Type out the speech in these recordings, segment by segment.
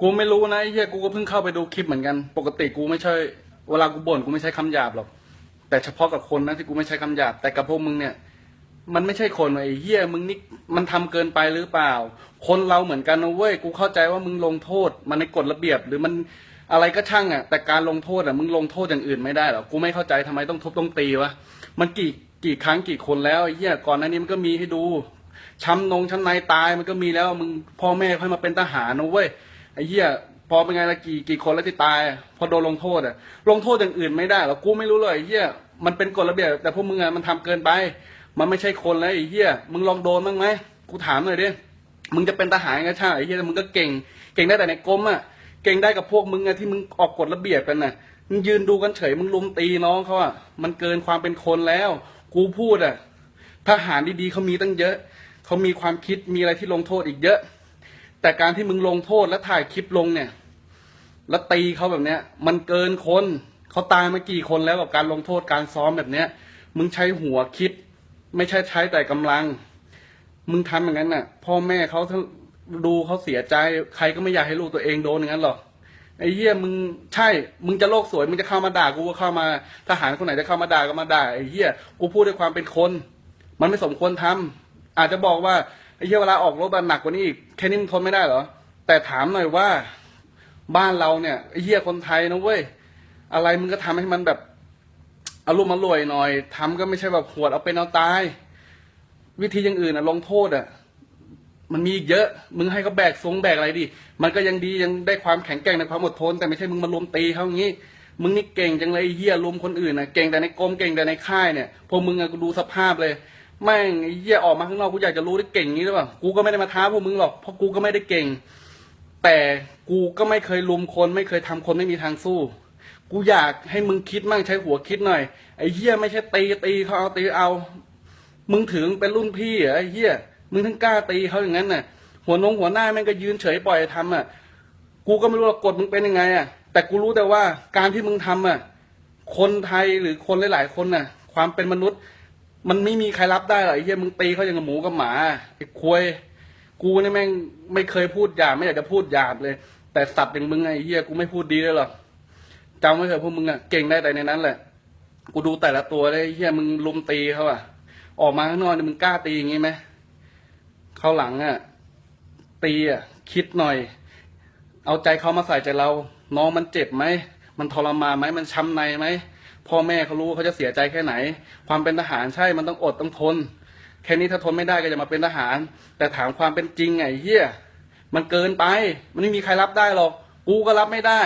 กูไม่รู้นะไอ้เหี้ยกูก็เพิ่งเข้าไปดูคลิปเหมือนกัน ปกติกูไม่ใช่เวลากูบ่นกูไม่ใช้คำหยาบหรอก แต่เฉพาะกับคนนะที่กูไม่ใช้คำหยาบแต่กับพวกมึงเนี่ย มันไม่ใช่คนไอ้เหี้ยมึงนี่มันทำเกินไปหรือเปล่า คนเราเหมือนกันนะเว้ยกูเข้าใจว่ามึงลงโทษ มันในกฎระเบียบ หรือมันอะไรก็ช่างอะ แต่การลงโทษอะมึงลงโทษอย่างอื่นไม่ได้หรอกกูไม่เข้าใจทำไมต้องทุบต้องตีวะมันกี่กี่ครั้งกี่คนแล้วไอ้เหี้ยก่อนหน้านี้มันก็มีให้ดูช้ำนงช้ำในตายมันก็มีแล้วมึงพ่อแม่ค่อยมาเป็นทหารนะเว้ย เหี้ยพอเป็นไงละกี่กี่คนแล้วที่ตาย พอโดนลงโทษอะ ลงโทษอย่างอื่นไม่ได้หรอกกูไม่รู้เลยไอ้เหี้ยมันเป็นกฎระเบียบแต่พวกมึงอะมันทำเกินไป มันไม่ใช่คนแล้วไอ้เหี้ยมึงลองโดนบ้างไหมกูถามหน่อยดิมึงจะเป็นทหารก็ช่างไอ้เหี้ยมึงก็เก่ง เก่งได้แต่ในกรมอะเก่งได้กับพวกมึงอะที่มึงออกกฎระเบียบกันน่ะมึงยืนดูกันเฉยมึงลุมตีน้องเขาอะมันเกินความเป็นคนแล้ว กูพูดอะทหารดีๆเขามีตั้งเยอะเขามีความคิดมีอะไรที่ลงโทษอีกเยอะ แต่การที่มึงลงโทษแล้วถ่ายคลิปลงเนี่ย แล้วตีเขาแบบเนี้ย มันเกินคนเขาตายมากี่คนแล้วกับการลงโทษการซ้อมแบบเนี้ย มึงใช้หัวคิด ไม่ใช่ใช้แต่กำลัง มึงทำอย่างนั้นน่ะ พ่อแม่เขาดูเขาเสียใจ ใครก็ไม่อยากให้ลูกตัวเองโดนอย่างนั้นหรอกไอ้เหี้ยมึงใช่ มึงจะโลกสวย มึงจะเข้ามาด่ากูก็เข้ามาทหารคนไหนจะเข้ามาด่าก็มาด่าไอ้เหี้ยกูพูดด้วยความเป็นคน มันไม่สมควรทำอาจจะบอกว่า ไอ้เหี้ยเวลาออกรบมันหนักกว่านี้อีกแค่นี้มึงทนไม่ได้เหรอ แต่ถามหน่อยว่าบ้านเราเนี่ยไอ้เหี้ยคนไทยนะเว้ยอะไรมึงก็ทำให้มันแบบอารมณ์อร่วยหน่อยทำก็ไม่ใช่แบบขวดเอาเป็นเอาตาย วิธีอย่างอื่นอะลงโทษอะมันมีเยอะ มึงให้เขาแบกทรงแบกอะไรดิ มันก็ยังดียังได้ความแข็งแกร่งในความอดทน แต่ไม่ใช่มึงมาลุมตีเขาอย่างนี้ มึงนี่เก่งจังเลยไอ้เฮียลุมคนอื่นนะเก่งแต่ในกรมเก่งแต่ในค่ายเนี่ย พวกมึงอะกูดูสภาพเลย แม่งไอ้เฮียออกมาข้างนอกกูอยากจะรู้ได้เก่งอย่างนี้หรือเปล่ากูก็ไม่ได้มาท้าพวกมึงหรอกเพราะกูก็ไม่ได้เก่ง แต่กูก็ไม่เคยลุมคน ไม่เคยทำคนไม่มีทางสู้ กูอยากให้มึงคิดมั่งใช้หัวคิดหน่อยไอ้เฮียไม่ใช่ตีตีเขาเอาตีเอา มึงถึงเป็นรุ่นพี่เหรอไอ้เหี้ยมึงทั้งกล้าตีเขาอย่างนั้นน่ะ หัวนงหัวหน้าแม่งก็ยืนเฉยปล่อยให้ทำอะกูก็ไม่รู้หรอกกฎมึงเป็นยังไงอะแต่กูรู้แต่ว่าการที่มึงทำอะคนไทยหรือคนหลาย ๆ คนน่ะ ความเป็นมนุษย์ มันไม่มีใครรับได้หรอกไอ้เหี้ยมึงตีเขาอย่างกับหมูกับหมาไอ้ควยกูเนี่ยแม่งไม่เคยพูดหยาบไม่อยากจะพูดหยาบเลย แต่สัตว์อย่างมึงไงไอ้เหี้ยกูไม่พูดดีเลยหรอกจำไว้เถอะพวกมึงอะเก่งได้แต่ในนั้นแหละ กูดูแต่ละตัวเลยไอ้เหี้ยมึงลุมตีเขาอะออกมาข้างนอกเนี่ยมึงกล้าตีอย่างงี้ไหมเขาหลังอะตีอะคิดหน่อย เอาใจเขามาใส่ใจเรา น้องมันเจ็บไหมมันทรมานไหมมันช้ำในไหม พ่อแม่เขารู้เขาจะเสียใจแค่ไหน ความเป็นทหารใช่มันต้องอดต้องทน แค่นี้ถ้าทนไม่ได้ก็จะมาเป็นทหาร แต่ถามความเป็นจริงไงเฮียมันเกินไป มันไม่มีใครรับได้หรอกกูก็รับไม่ได้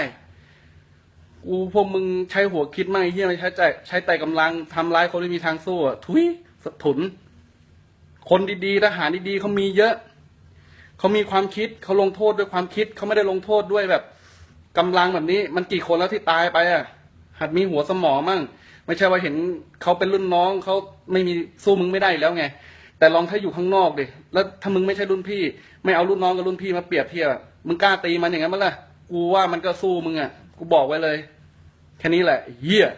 กูพวกมึงใช้หัวคิดมากไอ้เฮียไม่ใช้ใจใช้แต่กำลังทำร้ายคนไม่มีทางสู้อะทุยสถุน คนดีๆทหารดีๆเขามีเยอะเขามีความคิดเขาลงโทษด้วยความคิดเขาไม่ได้ลงโทษด้วยแบบกำลังแบบนี้ มันกี่คนแล้วที่ตายไปอะ หัดมีหัวสมองมั่ง ไม่ใช่ว่าเห็นเขาเป็นรุ่นน้องเขาไม่มีสู้มึงไม่ได้แล้วไง แต่ลองถ้าอยู่ข้างนอกดิแล้วถ้ามึงไม่ใช่รุ่นพี่ ไม่เอารุ่นน้องกับรุ่นพี่มาเปรียบเทียบมึงกล้าตีมันอย่างนั้นมั้ยล่ะกูว่ามันก็สู้มึงอะกูบอกไว้เลย แค่นี้แหละเหี้ย